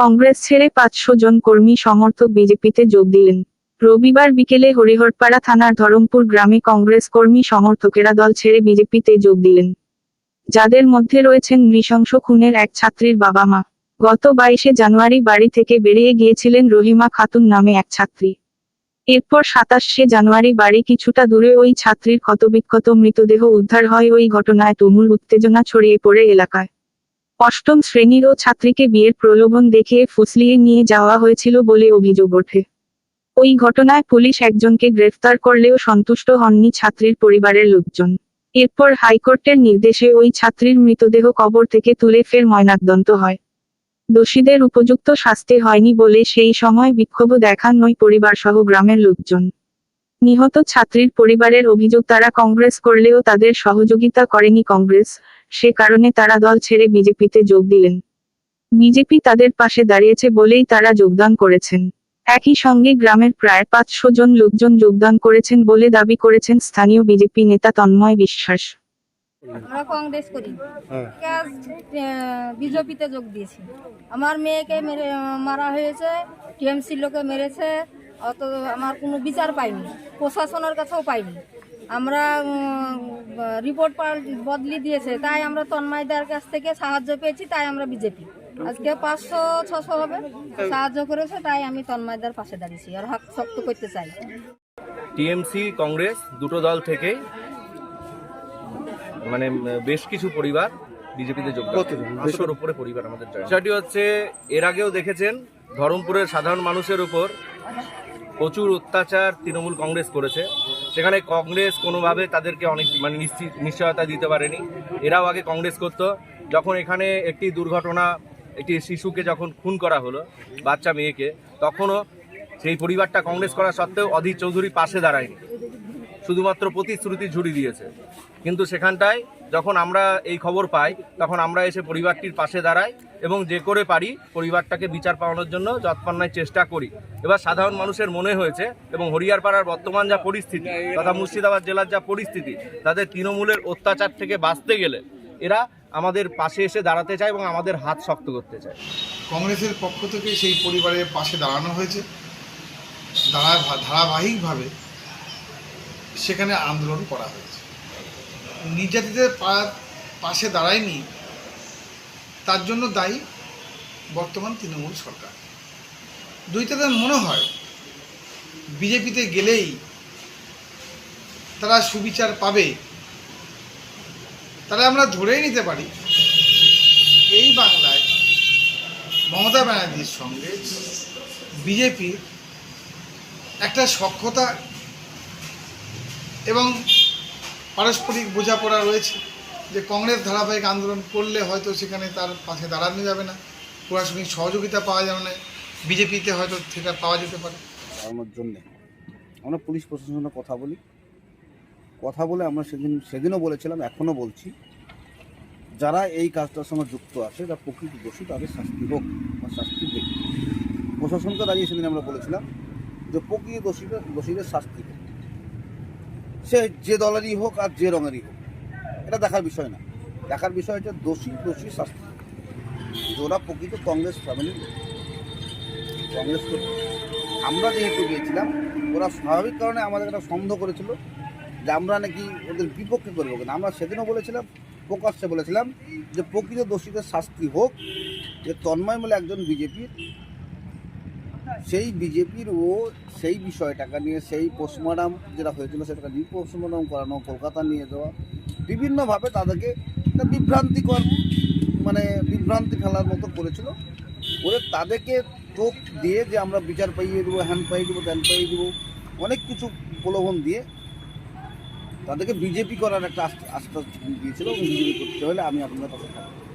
কংগ্রেস ছেড়ে পাঁচশো জন কর্মী সমর্থক বিজেপিতে যোগ দিলেন। রবিবার বিকেলে হরিহরপাড়া থানার ধরমপুর গ্রামে কংগ্রেস কর্মী সমর্থকেরা দল ছেড়ে বিজেপিতে যোগ দিলেন। যাদের মধ্যে রয়েছেন নৃশংস খুনের এক ছাত্রীর বাবা মা। গত বাইশে জানুয়ারি বাড়ি থেকে বেরিয়ে গিয়েছিলেন রহিমা খাতুন নামে এক ছাত্রী। এরপর সাতাশে জানুয়ারি বাড়ি কিছুটা দূরে ওই ছাত্রীর ক্ষতবিক্ষত মৃতদেহ উদ্ধার হয় ওই ঘটনায় তুমুল উত্তেজনা ছড়িয়ে পড়ে এলাকায়। অষ্টম শ্রেণির ও ছাত্রীকে বিয়ের প্রলোভন দেখিয়ে ফুসলিয়ে নিয়ে যাওয়া হয়েছিল বলে অভিযোগ ওঠে। ওই ঘটনায় পুলিশ একজনকে গ্রেফতার করলেও সন্তুষ্ট হননি ছাত্রীর পরিবারের লোকজন। এরপর হাইকোর্টের নির্দেশে ওই ছাত্রীর মৃতদেহ কবর থেকে তুলে ফের ময়নাতদন্ত হয়। দোষীদের উপযুক্ত শাস্তি হয়নি বলে সেই সময় বিক্ষোভ দেখান ওই পরিবারসহ গ্রামের লোকজন। নিহত ছাত্রীর পরিবারের অভিযোগ তারা কংগ্রেস করলেও তাদের সহযোগিতা করেনি কংগ্রেস সে কারণে তারা দল ছেড়ে বিজেপিতে যোগ দিলেন। বিজেপি তাদের পাশে দাঁড়িয়েছে বলেই তারা যোগদান করেছেন। একই সঙ্গে গ্রামের প্রায় পাঁচশো জন লোকজন যোগদান করেছেন বলে দাবি করেছেন স্থানীয় বিজেপি নেতা তন্ময় বিশ্বাস। আমরা কংগ্রেস করি। হ্যাঁ। বিজেপিতে যোগ দিয়েছি। আমার মেয়েকে মেরে মারা হয়েছে টিএমসির লোকে মেরেছে অত আমার কোনো বিচার পাইনি। প্রশাসনের কাছেও পাইনি। আমরা রিপোর্ট বদলি দিয়েছে তাই আমরা তন্ময়দার কাছ থেকে সাহায্য পেয়েছি তাই আমরা বিজেপি। আজকে পাঁচশো ছশো হবে। সাহায্য করেছে তাই আমি তন্ময়দার পাশে দাঁড়িয়েছি আর হাত শক্ত করতে চাই। টিএমসি কংগ্রেস দুটো দল থেকে মানে বেশ কিছু পরিবার বিজেপিতে যোগ দুশোর উপরে পরিবার আমাদের। বিষয়টি হচ্ছে এর আগেও দেখেছেন ধরমপুরের সাধারণ মানুষের উপর প্রচুর অত্যাচার তৃণমূল কংগ্রেস করেছে। সেখানে কংগ্রেস কোনোভাবে তাদেরকে অনেক মানে নিশ্চিত নিশ্চয়তা দিতে পারেনি। এরাও আগে কংগ্রেস করতো। যখন এখানে একটি দুর্ঘটনা, একটি শিশুকে যখন খুন করা হলো, বাচ্চা মেয়েকে, তখনও সেই পরিবারটা কংগ্রেস করা সত্ত্বেও অধীর চৌধুরী পাশে দাঁড়ায়নি। শুধুমাত্র প্রতিশ্রুতি ঝুড়ি দিয়েছে। কিন্তু সেখানটায় যখন আমরা এই খবর পাই, তখন আমরা এসে পরিবারটির পাশে দাঁড়াই এবং যে করে পারি পরিবারটাকে বিচার পাওয়ানোর জন্য যৎপন্যায় চেষ্টা করি। এবার সাধারণ মানুষের মনে হয়েছে এবং হরিয়ারপাড়ার বর্তমান যা পরিস্থিতি তথা মুর্শিদাবাদ জেলার যা পরিস্থিতি, তাদের তৃণমূলের অত্যাচার থেকে বাঁচতে গেলে এরা আমাদের পাশে এসে দাঁড়াতে চায় এবং আমাদের হাত শক্ত করতে চায়। কংগ্রেসের পক্ষ থেকে সেই পরিবারের পাশে দাঁড়ানো হয়েছে। ধারাবাহিকভাবে সেখানে আন্দোলন করা হয়েছে। নির্যাতিতের পাশে দাঁড়ায়নি, তার জন্য দায়ী বর্তমান তৃণমূল সরকার। দুইটাতে মনে হয়, বিজেপিতে গেলেই তারা সুবিচার পাবে। তাহলে আমরা ধরেই নিতে পারি, এই বাংলায় মমতা ব্যানার্জির সঙ্গে বিজেপির একটা সক্ষতা এবং পারস্পরিক বোঝাপড়া রয়েছে যে কংগ্রেস ধারাবাহিক আন্দোলন করলে হয়তো সেখানে তার পাশে দাঁড়ানো যাবে না। প্রশাসনিক সহযোগিতা পাওয়া যাবে না, বিজেপিতে হয়তো সেটা পাওয়া যেতে পারে। চালানোর জন্যে আমরা পুলিশ প্রশাসনের কথা বলি। কথা বলে আমরা সেদিন, সেদিনও বলেছিলাম, এখনও বলছি, যারা এই কাজটার সঙ্গে যুক্ত আছে যারা প্রকৃত দোষী, তাদের শাস্তি হোক বা শাস্তি দেখ প্রশাসনকে দাঁড়িয়ে সেদিন আমরা বলেছিলাম যে প্রকৃত দোষীদের দোষীদের শাস্তি হোক। সে যে দলেরই হোক আর যে রঙেরই হোক, এটা দেখার বিষয় না। দেখার বিষয় হচ্ছে দোষী দোষী শাস্তি। ওরা প্রকৃত কংগ্রেস ফ্যামিলির কংগ্রেস। আমরা যেহেতু গিয়েছিলাম, ওরা স্বাভাবিক কারণে আমাদের একটা সন্দেহ করেছিল যে আমরা নাকি ওদের বিপক্ষে করব কিনা। আমরা সেদিনও বলেছিলাম, প্রকাশ্যে বলেছিলাম যে প্রকৃত দোষীদের শাস্তি হোক, যে তন্ময় বলে একজন বিজেপির সেই বিজেপির ও সেই বিষয়টাকে নিয়ে, সেই পোস্টমর্টম যেটা হয়েছিল সেটাকে নিয়ে পোস্টমর্টম করানো, কলকাতা নিয়ে যাওয়া, বিভিন্নভাবে তাদেরকে বিভ্রান্তিকর মানে বিভ্রান্তি ফেলার মতো করেছিল। করে তাদেরকে টোপ দিয়ে যে আমরা বিচার পাইয়ে দেবো হ্যান্ড পাইয়ে দেবো, ত্যান পাইয়ে দেবো, অনেক কিছু প্রলোভন দিয়ে তাদেরকে বিজেপি করার একটা আশ্বাস দিয়েছিল বিজেপি করতে হলে আমি আপনার পাশে থাকব।